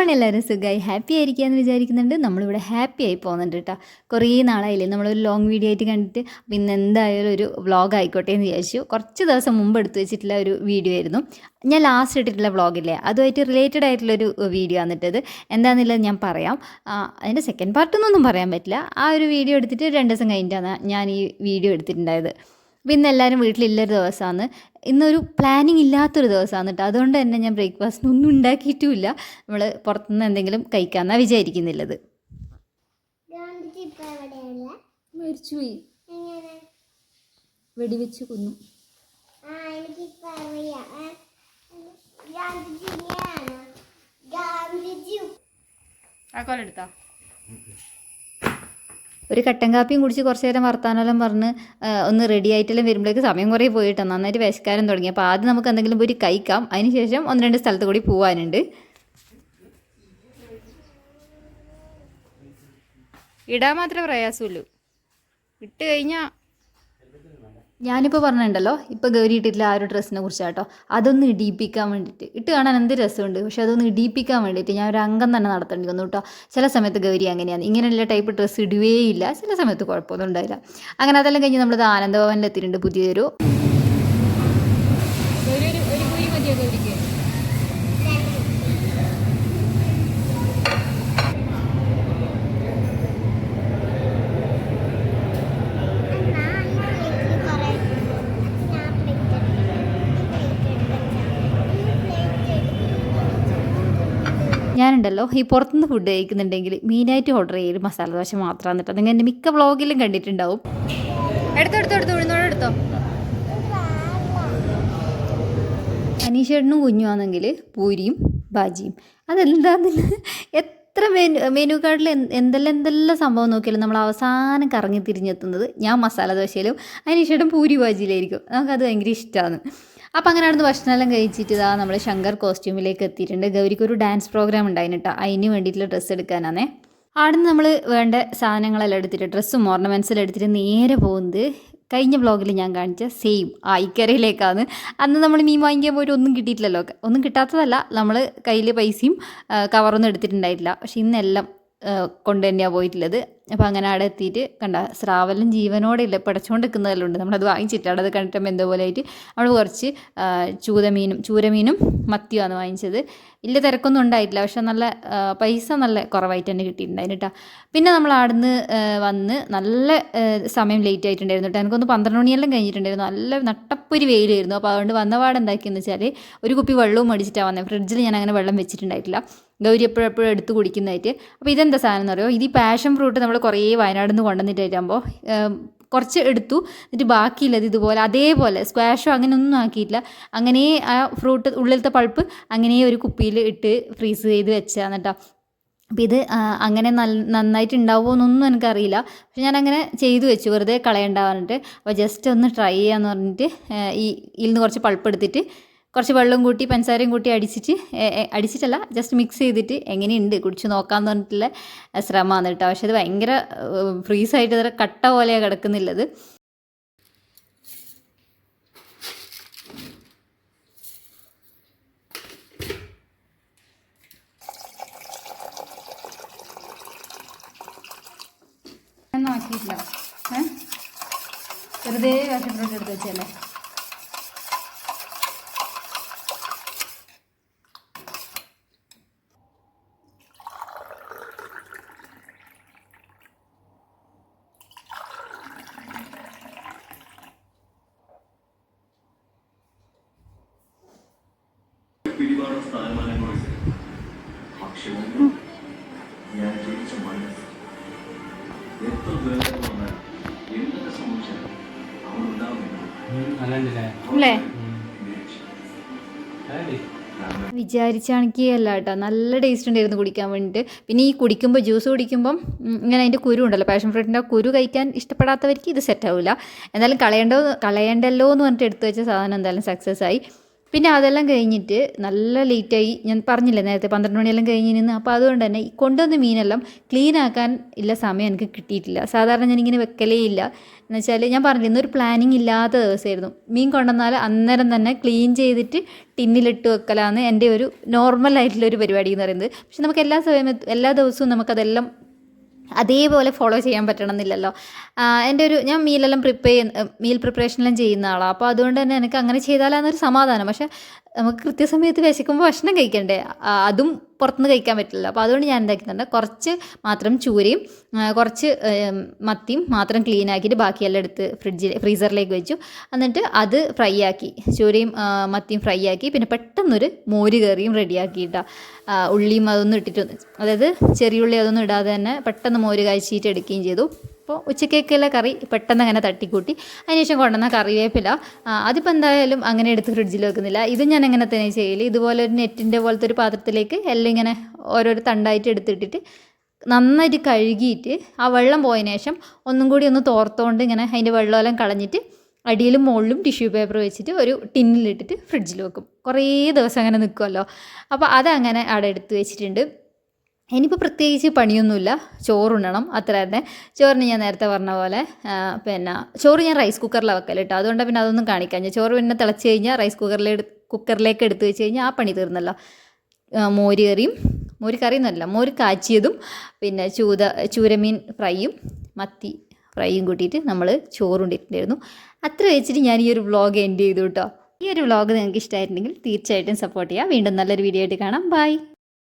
Morning എല്ലാവരും സുഖമായി happy ആയിരിക്കാമെന്ന് വിചാരിക്കുന്നുണ്ട്. നമ്മളിവിടെ ഹാപ്പി ആയി പോകുന്നുണ്ട് കേട്ടോ. കുറേ നാളായില്ലേ നമ്മളൊരു ലോങ് വീഡിയോ ആയിട്ട് കണ്ടിട്ട്. പിന്നെ എന്തായാലും ഒരു വ്ളോഗ് ആയിക്കോട്ടെ എന്ന് വിചാരിച്ചു. കുറച്ച് ദിവസം മുമ്പ് എടുത്തു വെച്ചിട്ടുള്ള ഒരു വീഡിയോ ആയിരുന്നു. ഞാൻ ലാസ്റ്റ് ഇട്ടിട്ടുള്ള വ്ളോഗില്ലേ അതുമായിട്ട് റിലേറ്റഡ് ആയിട്ടുള്ളൊരു വീഡിയോ ആണിട്ടത് എന്താണെന്നുള്ളത് ഞാൻ പറയാം. അതിന്റെ സെക്കൻഡ് പാർട്ടൊന്നും പറയാൻ പറ്റില്ല. ആ ഒരു വീഡിയോ എടുത്തിട്ട് രണ്ട് ദിവസം കഴിഞ്ഞിട്ടാണ് ഞാൻ ഈ വീഡിയോ എടുത്തിട്ടുണ്ടായത്. അപ്പോൾ ഇന്ന് എല്ലാവരും വീട്ടിലില്ലൊരു ദിവസമാണ് ഇന്നൊരു പ്ലാനിങ് ഇല്ലാത്തൊരു ദിവസമാണ് കേട്ടോ. അതുകൊണ്ട് തന്നെ ഞാൻ ബ്രേക്ക്ഫാസ്റ്റിന് ഒന്നും ഉണ്ടാക്കിയിട്ടുമില്ല. നമ്മൾ പുറത്തുനിന്ന് എന്തെങ്കിലും കഴിക്കാമെന്നാണ് വിചാരിക്കുന്നില്ലത്. മരിച്ചുപോയി. വെടിവെച്ച് കൊന്നു. ആ കോലെടുത്താ ഒരു കട്ടൻ കാപ്പിയും കുടിച്ച് കുറച്ച് നേരം വർത്താനെല്ലാം പറഞ്ഞ് ഒന്ന് റെഡി ആയിട്ടെല്ലാം വരുമ്പോഴേക്ക് സമയം കുറേ പോയിട്ട്. നന്നായിട്ട് വിശക്കാനും തുടങ്ങി. അപ്പോൾ ആദ്യം നമുക്ക് എന്തെങ്കിലും പോയി കഴിക്കാം. അതിന് ശേഷം ഒന്ന് രണ്ട് സ്ഥലത്ത് കൂടി പോകാനുണ്ട് ഇടാൻ മാത്രമേ പ്രയാസമുള്ളൂ. ഇട്ട് കഴിഞ്ഞാൽ ഞാനിപ്പോൾ പറഞ്ഞിട്ടുണ്ടല്ലോ ഇപ്പോൾ ഗൗരി ഇട്ടിട്ടില്ല ആ ഒരു ഡ്രസ്സിനെ കുറിച്ചാട്ടോ അതൊന്ന് ഇടിയിപ്പിക്കാൻ വേണ്ടിയിട്ട് ഇട്ട് കാണാൻ എന്ത് രസമുണ്ട് പക്ഷെ അതൊന്ന് ഇടിയിപ്പിക്കാൻ വേണ്ടിയിട്ട് ഞാൻ ഒരു അംഗം തന്നെ നടത്തേണ്ടി വന്നു കേട്ടോ. ചില സമയത്ത് ഗൗരി അങ്ങനെയാണ്. ഇങ്ങനെയുള്ള ടൈപ്പ് ഡ്രസ്സ് ഇടുകയേ ഇല്ല ചില സമയത്ത് കുഴപ്പമൊന്നും ഉണ്ടായില്ല അങ്ങനെ അതെല്ലാം കഴിഞ്ഞ് നമ്മൾ ആനന്ദഭവനിൽ എത്തിയിട്ടുണ്ട് പുതിയൊരു ഞാനുണ്ടല്ലോ ഈ പുറത്തുനിന്ന് ഫുഡ് കഴിക്കുന്നുണ്ടെങ്കിൽ മെയിനായിട്ട് ഓർഡർ ചെയ്യൽ മസാല ദോശ മാത്രമാണ് കേട്ടോ. നിങ്ങൾ എന്റെ മിക്ക വ്ളോഗിലും കണ്ടിട്ടുണ്ടാവും. എടുത്തോ എടുത്തോ എടുത്തോ ഉഴുന്നോടെ എടുത്തോ. അനീഷേട്ടനും കുഞ്ഞുവാണെങ്കിൽ പൂരിയും ബാജിയും അതെന്താന്ന് എത്ര മെനു മെനു കാർഡിൽ എന്ത് എന്തെല്ലാം എന്തെല്ലാം സംഭവം നോക്കിയാലും നമ്മൾ അവസാനം കറങ്ങി തിരിഞ്ഞെത്തുന്നത് ഞാൻ മസാല ദോശയിലും അനീഷേട്ടൻ പൂരി ബാജിയിലായിരിക്കും നമുക്കത് ഭയങ്കര ഇഷ്ടമാണ് അപ്പോൾ അങ്ങനെ അവിടുന്ന് ഭക്ഷണമെല്ലാം കഴിച്ചിട്ട് ഇതാ നമ്മൾ ശങ്കർ കോസ്റ്റ്യൂമിലേക്ക് എത്തിയിട്ടുണ്ട്. ഗൗരിക്ക് ഒരു ഡാൻസ് പ്രോഗ്രാം ഉണ്ടായിന് കേട്ടോ അതിന് വേണ്ടിയിട്ടുള്ള ഡ്രസ്സ് എടുക്കാനാണേ അവിടുന്ന് നമ്മൾ വേണ്ട സാധനങ്ങളെല്ലാം എടുത്തിട്ട് ഡ്രസ്സും ഓർണമെന്റ്സെല്ലാം എടുത്തിട്ട് നേരെ പോകുന്നത് കഴിഞ്ഞ വ്ളോഗിൽ ഞാൻ കാണിച്ച സെയിം ആയിക്കരയിലേക്കാണ് അന്ന് നമ്മൾ മീൻ വാങ്ങിക്കാൻ പോയിട്ട് ഒന്നും കിട്ടിയിട്ടില്ലല്ലോ. ഒന്നും കിട്ടാത്തതല്ല. നമ്മൾ കയ്യിൽ പൈസയും കവറൊന്നും എടുത്തിട്ടുണ്ടായിട്ടില്ല. പക്ഷേ ഇന്നെല്ലാം കൊണ്ട് തന്നെയാണ് പോയിട്ടുള്ളത്. അപ്പോൾ അങ്ങനെ അവിടെ എത്തിയിട്ട് കണ്ട സ്രാവെല്ലാം ജീവനോടെ ഇല്ല പടച്ചുകൊണ്ട് നിൽക്കുന്നതെല്ലാം നമ്മളത് വാങ്ങിച്ചിട്ടാണ് അത് കണ്ടിട്ട് എന്തോ പോലെ ആയിട്ട് നമ്മൾ കുറച്ച് ചൂതമീനും ചൂരമീനും മത്തിയുമാണ് വാങ്ങിച്ചത്. ഇല്ല തിരക്കൊന്നും ഉണ്ടായിട്ടില്ല. പക്ഷെ നല്ല പൈസ നല്ല കുറവായിട്ട് തന്നെ കിട്ടിയിട്ടുണ്ടായിരുന്നു കേട്ടോ. പിന്നെ നമ്മൾ അവിടുന്ന് വന്ന് നല്ല സമയം ലേറ്റ് ആയിട്ടുണ്ടായിരുന്നു കേട്ടോ. എനിക്കൊന്ന് പന്ത്രണ്ട് മണിയെല്ലാം കഴിഞ്ഞിട്ടുണ്ടായിരുന്നു. നല്ല നട്ടപ്പൊരു വെയിലായിരുന്നു. അപ്പോൾ അതുകൊണ്ട് വന്ന പാടെന്താക്കിയെന്ന് വെച്ചാൽ ഒരു കുപ്പി വെള്ളവും മേടിച്ചിട്ടാണ് വന്നത് ഫ്രിഡ്ജിൽ ഞാൻ അങ്ങനെ വെള്ളം വെച്ചിട്ടുണ്ടായിട്ടില്ല. ഗൗരി എപ്പോഴെപ്പോഴും എടുത്ത് കുടിക്കുന്നതായിട്ട്. അപ്പോൾ ഇതെന്താ സാധനം എന്ന് പറയുമോ ഇത് ഈ പാഷൻ ഫ്രൂട്ട് നമ്മൾ കുറേ വയനാട് നിന്ന് കൊണ്ടുവന്നിട്ടാകുമ്പോൾ കുറച്ച് എടുത്തു എന്നിട്ട് ബാക്കിയുള്ളത് ഇതുപോലെ അതേപോലെ സ്ക്വാഷോ അങ്ങനെ ഒന്നും ആക്കിയിട്ടില്ല. അങ്ങനെ ആ ഫ്രൂട്ട് ഉള്ളിലത്തെ പൾപ്പ് അങ്ങനെ ഒരു കുപ്പിയിൽ ഇട്ട് ഫ്രീസ് ചെയ്ത് വെച്ചാണ് കേട്ടോ. അപ്പം ഇത് അങ്ങനെ നല്ല നന്നായിട്ട് ഉണ്ടാവുമോ എന്നൊന്നും എനിക്കറിയില്ല. പക്ഷെ ഞാൻ അങ്ങനെ ചെയ്തു വെച്ചു വെറുതെ കളയണ്ട പറഞ്ഞിട്ട്. അപ്പോൾ ജസ്റ്റ് ഒന്ന് ട്രൈ ചെയ്യാന്ന് പറഞ്ഞിട്ട് ഈ ഇതിൽ നിന്ന് കുറച്ച് പൾപ്പ് എടുത്തിട്ട് കുറച്ച് വെള്ളം കൂട്ടി പഞ്ചസാരയും കൂട്ടി അടിച്ചിട്ട് അടിച്ചിട്ടല്ല ജസ്റ്റ് മിക്സ് ചെയ്തിട്ട് എങ്ങനെയുണ്ട് കുടിച്ച് നോക്കാമെന്ന് പറഞ്ഞിട്ടുള്ള ശ്രമമാണ് കേട്ടോ. പക്ഷെ അത് ഭയങ്കര ഫ്രീസായിട്ട് ഇത്ര കട്ട പോലെയാണ് കിടക്കുന്നുള്ളത്. ഒന്നും ആക്കിയിട്ടില്ല ഏ? വെറുതെ കഷ്ടപ്പെട്ട് എടുത്ത് വെച്ചല്ലേ സ്ഥാനമാനങ്ങൾ ഭക്ഷ്യവും ഞാൻ ജനിച്ച മനസ്സ് എത്ര ദുരന്തം വന്നാൽ എന്തൊക്കെ സംഭവിച്ചാലും അവൻ ഉണ്ടാവുന്നില്ല വിചാരിച്ചാണെങ്കിൽ അല്ല കേട്ടോ. നല്ല ടേസ്റ്റ് ഉണ്ടായിരുന്നു കുടിക്കാൻ വേണ്ടിയിട്ട് പിന്നെ ഈ കുടിക്കുമ്പോൾ ജ്യൂസ് കുടിക്കുമ്പം ഇങ്ങനെ അതിന്റെ കുരു ഉണ്ടല്ലോ. പാഷൻ ഫ്രൂട്ടിന്റെ കുരു കഴിക്കാൻ ഇഷ്ടപ്പെടാത്തവർക്ക് ഇത് സെറ്റ് ആവില്ല എന്തായാലും കളയേണ്ടോ കളയേണ്ടല്ലോ എന്ന് പറഞ്ഞിട്ട് എടുത്തു വെച്ച സാധനം എന്തായാലും സക്സസ് ആയി. പിന്നെ അതെല്ലാം കഴിഞ്ഞിട്ട് നല്ല ലേറ്റായി ഞാൻ പറഞ്ഞില്ലേ നേരത്തെ പന്ത്രണ്ട് മണിയെല്ലാം കഴിഞ്ഞ് നിന്ന് അപ്പോൾ അതുകൊണ്ട് തന്നെ കൊണ്ടുവന്ന മീനെല്ലാം ക്ലീൻ ആക്കാൻ ഇല്ല സമയം എനിക്ക് കിട്ടിയിട്ടില്ല. സാധാരണ ഞാനിങ്ങനെ വെക്കലേ ഇല്ല. എന്ന് വെച്ചാൽ ഞാൻ പറഞ്ഞില്ല ഇന്നൊരു പ്ലാനിങ് ഇല്ലാത്ത ദിവസമായിരുന്നു. മീൻ കൊണ്ടുവന്നാൽ അന്നേരം തന്നെ ക്ലീൻ ചെയ്തിട്ട് ടിന്നിലിട്ട് വെക്കലാന്ന് എന്റെ ഒരു നോർമൽ ആയിട്ടുള്ള ഒരു പരിപാടി എന്ന് പറയുന്നത്. പക്ഷെ നമുക്ക് എല്ലാ സമയത്തും എല്ലാ ദിവസവും നമുക്കതെല്ലാം അതേപോലെ ഫോളോ ചെയ്യാൻ പറ്റണം എന്നില്ലല്ലോ എന്റെ ഒരു ഞാൻ മീലെല്ലാം പ്രിപ്പയർ മീൽ പ്രിപ്പറേഷനെല്ലാം ചെയ്യുന്ന ആളാണ് അപ്പോൾ അതുകൊണ്ട് തന്നെ എനിക്ക് അങ്ങനെ ചെയ്താലാന്നൊരു സമാധാനം. പക്ഷേ നമുക്ക് കൃത്യസമയത്ത് വിശക്കുമ്പോൾ ഭക്ഷണം കഴിക്കണ്ടേ? അതും പുറത്തുനിന്ന് കഴിക്കാൻ പറ്റില്ല അപ്പോൾ അതുകൊണ്ട് ഞാൻ എന്താക്കുന്നുണ്ട് കുറച്ച് മാത്രം ചൂരയും കുറച്ച് മത്തിയും മാത്രം ക്ലീൻ ആക്കിയിട്ട് ബാക്കിയെല്ലാം എടുത്ത് ഫ്രിഡ്ജിൽ ഫ്രീസറിലേക്ക് വെച്ചു. എന്നിട്ട് അത് ഫ്രൈ ആക്കി. ചൂരയും മത്തിയും ഫ്രൈ ആക്കി. പിന്നെ പെട്ടെന്നൊരു മോര് കറിയും റെഡിയാക്കിയിട്ടാണ് ഉള്ളിയും അതൊന്നും ഇട്ടിട്ട് അതായത് ചെറിയ ഉള്ളി അതൊന്നും ഇടാതെ തന്നെ പെട്ടെന്ന് മോര് കാഴ്ചയിട്ട് എടുക്കുകയും ചെയ്തു. അപ്പോൾ ഉച്ചക്കേക്കുള്ള കറി പെട്ടെന്ന് അങ്ങനെ തട്ടിക്കൂട്ടി. അതിനുശേഷം കൊണ്ടുവന്ന കറിവേപ്പില. അതിപ്പോൾ എന്തായാലും അങ്ങനെ എടുത്ത് ഫ്രിഡ്ജിൽ വെക്കുന്നില്ല. ഇത് ഞാൻ അങ്ങനെ തന്നെ ചെയ്യില്ല ഇതുപോലെ ഒരു നെറ്റിന്റെ പോലത്തെ ഒരു പാത്രത്തിലേക്ക് എല്ലാം ഇങ്ങനെ ഓരോരോ തണ്ടായിട്ട് എടുത്തിട്ടിട്ട് നന്നായിട്ട് കഴുകിയിട്ട് ആ വെള്ളം പോയതിന് ശേഷം ഒന്നും കൂടി ഒന്ന് തോർത്തുകൊണ്ട് ഇങ്ങനെ അതിന്റെ വെള്ളമെല്ലാം കളഞ്ഞിട്ട് അടിയിലും മുകളിലും ടിഷ്യൂ പേപ്പർ വെച്ചിട്ട് ഒരു ടിന്നിലിട്ടിട്ട് ഫ്രിഡ്ജിൽ വെക്കും. കുറേ ദിവസം അങ്ങനെ നിൽക്കുമല്ലോ അപ്പോൾ അതങ്ങനെ അവിടെ എടുത്ത് വെച്ചിട്ടുണ്ട്. ഇനിയിപ്പോൾ പ്രത്യേകിച്ച് പണിയൊന്നുമില്ല. ചോറുണ്ണണം. അത്ര തന്നെ. ചോറിന് ഞാൻ നേരത്തെ പറഞ്ഞ പോലെ പിന്നെ ചോറ് ഞാൻ റൈസ് കുക്കറിലാണ് വെക്കൽ കേട്ടോ അതുകൊണ്ട് പിന്നെ അതൊന്നും കാണിക്കാം ഞാൻ ചോറ് പിന്നെ തിളച്ച് കഴിഞ്ഞാൽ റൈസ് കുക്കറിൽ കുക്കറിലേക്ക് എടുത്ത് വെച്ച് കഴിഞ്ഞാൽ ആ പണി തീർന്നല്ലോ. മോര് കറിയും മോര് കറിയൊന്നുമല്ല മോര് കാച്ചിയതും പിന്നെ ചൂത ചൂരമീൻ ഫ്രൈയും മത്തി ഫ്രൈയും കൂട്ടിയിട്ട് നമ്മൾ ചോറുണ്ടിട്ടുണ്ടായിരുന്നു. അത്ര വെച്ചിട്ട് ഞാൻ ഈ ഒരു വ്ളോഗ് എൻഡ് ചെയ്തു കേട്ടോ. ഈ ഒരു വ്ളോഗ് നിങ്ങൾക്ക് ഇഷ്ടമായിട്ടുണ്ടെങ്കിൽ തീർച്ചയായിട്ടും സപ്പോർട്ട് ചെയ്യുക വീണ്ടും നല്ലൊരു വീഡിയോ ആയിട്ട് കാണാം. ബൈ